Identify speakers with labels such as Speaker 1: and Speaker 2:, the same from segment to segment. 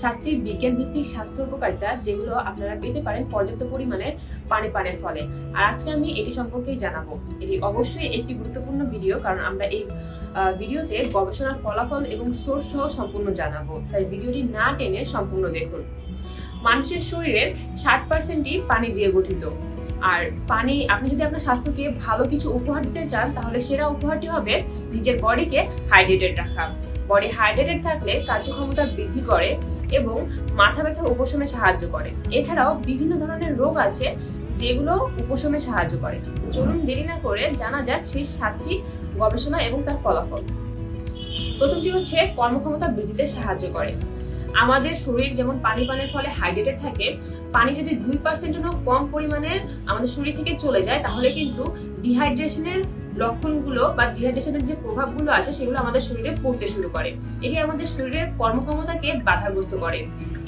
Speaker 1: সাতটি বিজ্ঞান ভিত্তিক স্বাস্থ্য উপকারিতা যেগুলো আপনারা পেতে পারেন পর্যাপ্ত পরিমাণে পানি পানের ফলে। আর আজকে আমি এটি সম্পর্কেই জানাব। এটি অবশ্যই একটি গুরুত্বপূর্ণ ভিডিও কারণ আমরা এই ভিডিওতে গবেষণার ফলাফল এবং সোর্স সহ সম্পূর্ণ জানাব। তাই ভিডিওটি না টেনে সম্পূর্ণ দেখুন। মানুষের শরীরের ষাট পার্সেন্টই পানি দিয়ে গঠিত। আর পানি, আপনি যদি আপনার স্বাস্থ্যকে ভালো কিছু উপহার দিতে চান, তাহলে সেরা উপহারটি হবে নিজের বডিকে হাইড্রেটেড রাখা। বডি হাইড্রেটেড থাকলে কার্যক্ষমতা বৃদ্ধি করে এবং মাথা ব্যথা উপশমে সাহায্য করে। এছাড়াও বিভিন্ন ধরনের রোগ আছে যেগুলো উপশমে সাহায্য করে। চলুন দেরি না করে জানা যাক সেই সাতটি গবেষণা এবং তার ফলাফল। প্রথমটি হচ্ছে কর্মক্ষমতা বৃদ্ধিতে সাহায্য করে। আমাদের শরীর যেমন পানি পানের ফলে হাইড্রেটেড থাকে, পানি যদি দুই পার্সেন্টেরও কম পরিমাণের আমাদের শরীর থেকে চলে যায়, তাহলে কিন্তু ডিহাইড্রেশনের লক্ষণগুলো বা ডিহাইড্রেশনের যে প্রভাবগুলো আছে, সেগুলো আমাদের শরীরে পড়তে শুরু করে। এটি আমাদের শরীরের কর্মক্ষমতাকে বাধাগ্রস্ত করে।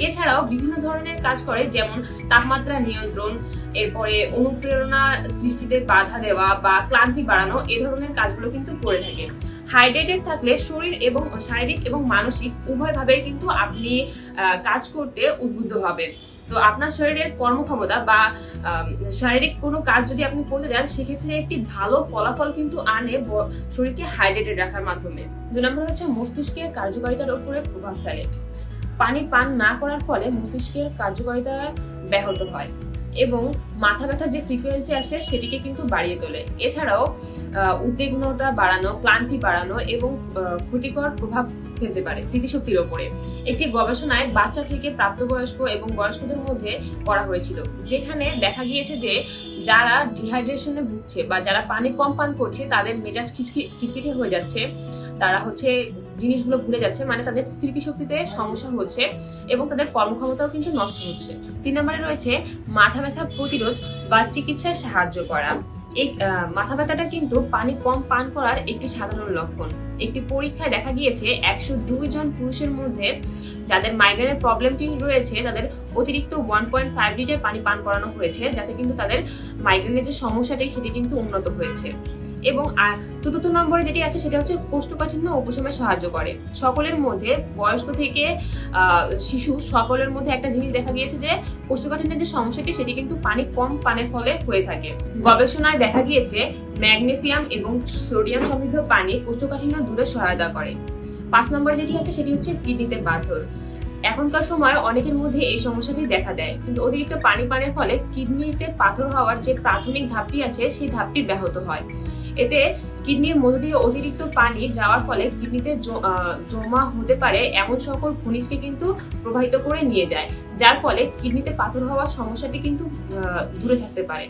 Speaker 1: এছাড়াও বিভিন্ন ধরনের কাজ করে, যেমন তাপমাত্রা নিয়ন্ত্রণ, এরপরে অনুপ্রেরণা সৃষ্টিতে বাধা দেওয়া বা ক্লান্তি বাড়ানো, এ ধরনের কাজগুলো কিন্তু করে থাকে। হাইড্রেটেড থাকলে শরীর এবং শারীরিক এবং মানসিক উভয়ভাবে কিন্তু আপনি কাজ করতে উদ্বুদ্ধ হবেন। তো আপনার শরীরের কর্মক্ষমতা বা শারীরিক কোনো কাজ যদি আপনি করতে যান, সেক্ষেত্রে একটি ভালো ফলাফল কিন্তু আনে শরীরকে হাইড্রেটেড রাখার মাধ্যমে। দু নম্বর হচ্ছে মস্তিষ্কের কার্যকারিতার উপরে প্রভাব ফেলে। পানি পান না করার ফলে মস্তিষ্কের কার্যকারিতা ব্যাহত হয়। এবং মাথা ব্যথার যে ফ্রিকোয়েন্সি আসে সেটিকে কিন্তু বাড়িয়ে তোলে। এছাড়াও উদ্বিগ্নতা বাড়ানো, ক্লান্তি বাড়ানো এবং ক্ষতিকর প্রভাব ফেলতে পারে স্মৃতিশক্তির ওপরে। একটি গবেষণায় বাচ্চা থেকে প্রাপ্তবয়স্ক এবং বয়স্কদের মধ্যে করা হয়েছিল, যেখানে দেখা গিয়েছে যে যারা ডিহাইড্রেশনে ভুগছে বা যারা পানি কম পান করছে, তাদের মেজাজ খিচকি, খিটখিটে হয়ে যাচ্ছে। তারা হচ্ছে জিনিসগুলো ভুলে যাচ্ছে মানে তাদের স্মৃতিশক্তিতে সমস্যা হচ্ছে এবং তাদের কর্মক্ষমতাও কিন্তু নষ্ট হচ্ছে। তিন নম্বরে রয়েছে মাথা ব্যথা প্রতিরোধ বা চিকিৎসায় সাহায্য করা। এই মাথা ব্যথাটা কিন্তু পানি কম পান করার একটি সাধারণ লক্ষণ। একটি পরীক্ষায় দেখা গিয়েছে একশো দুই জন পুরুষের মধ্যে যাদের মাইগ্রেনের প্রবলেমটি রয়েছে, তাদের অতিরিক্ত ওয়ান পয়েন্ট ফাইভ লিটার পানি পান করানো হয়েছে, যাতে কিন্তু তাদের মাইগ্রেনের যে সমস্যাটি, সেটি কিন্তু উন্নত হয়েছে। এবং চতুর্থ নম্বরে যেটি আছে সেটা হচ্ছে কোষ্ঠকাঠিন্য উপশমে সাহায্য করে। সকলের মধ্যে, বয়স্ক থেকে শিশু, সকলের মধ্যে একটা জিনিস দেখা গিয়েছে যে কোষ্ঠকাঠিন্যের যে সমস্যাটি সেটি কিন্তু পানি কম পানের ফলে হয়ে থাকে। গবেষণায় দেখা গিয়েছে ম্যাগনেসিয়াম এবং সোডিয়াম সমৃদ্ধ পানি কোষ্ঠকাঠিন্য দূরে সহায়তা করে। পাঁচ নম্বরে যেটি আছে সেটি হচ্ছে কিডনিতে পাথর। এখনকার সময় অনেকের মধ্যে এই সমস্যাটি দেখা দেয়। কিন্তু অতিরিক্ত পানি পানের ফলে কিডনিতে পাথর হওয়ার যে প্রাথমিক ধাপটি আছে, সেই ধাপটি ব্যাহত হয়। এতে কিডনির মধ্য দিয়ে অতিরিক্ত পানি যাওয়ার ফলে কিডনিতে জমা হতে পারে এমন সকল খনিজকে কিন্তু প্রবাহিত করে নিয়ে যায়, যার ফলে কিডনিতে পাথর হওয়ার সমস্যাটি কিন্তু দূরে থাকতে পারে।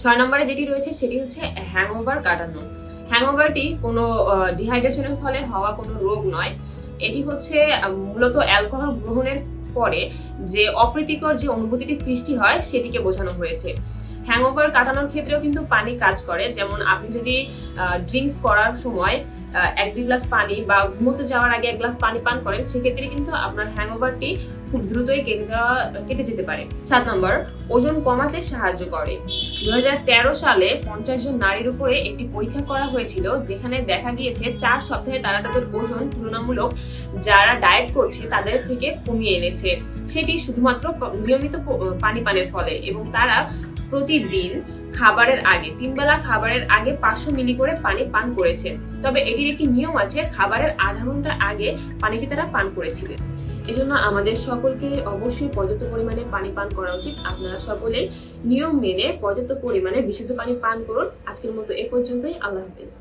Speaker 1: ছয় নম্বরে যেটি রয়েছে সেটি হচ্ছে হ্যাংওভার কাটানো। হ্যাংওভারটি কোনো ডিহাইড্রেশনের ফলে হওয়া কোনো রোগ নয়। এটি হচ্ছে মূলত অ্যালকোহল গ্রহণের পরে যে অপ্রীতিকর যে অনুভূতিটি সৃষ্টি হয় সেটিকে বোঝানো হয়েছে। হ্যাংওভার কাটানোর ক্ষেত্রেও কিন্তু পানি কাজ করে। যেমন আপনি যদি ড্রিঙ্কস করার সময় এক দুই গ্লাস পানি বা ঘুমোতে যাওয়ার আগে এক গ্লাস পানি পান করেন, সেক্ষেত্রে কিন্তু আপনার হ্যাংওভারটি খুব দ্রুতই কেটে যাওয়া, কেটে যেতে পারে। সাত নম্বর, ওজন কমাতে সাহায্য করে। দু হাজার তেরো সালে পঞ্চাশ জন নারীর উপরে একটি পরীক্ষা করা হয়েছিল, যেখানে দেখা গিয়েছে চার সপ্তাহে তারা তাদের ওজন তুলনামূলক যারা ডায়েট করছে তাদের থেকে কমিয়ে এনেছে। সেটি শুধুমাত্র নিয়মিত পানি পানের ফলে এবং তারা প্রতিদিন খাবারের আগে, তিনবেলা খাবারের আগে পাঁচশো মিলি করে পানি পান করেছেন। তবে এটির একটি নিয়ম আছে, খাবারের আধা ঘণ্টা আগে পানিকে তারা পান করেছিলেন। এজন্য আমাদের সকলকে অবশ্যই পর্যাপ্ত পরিমাণে পানি পান করা উচিত। আপনারা সকলে নিয়ম মেনে পর্যাপ্ত পরিমাণে বিশুদ্ধ পানি পান করুন। আজকের মতো এ পর্যন্তই। আল্লাহ হাফেজ।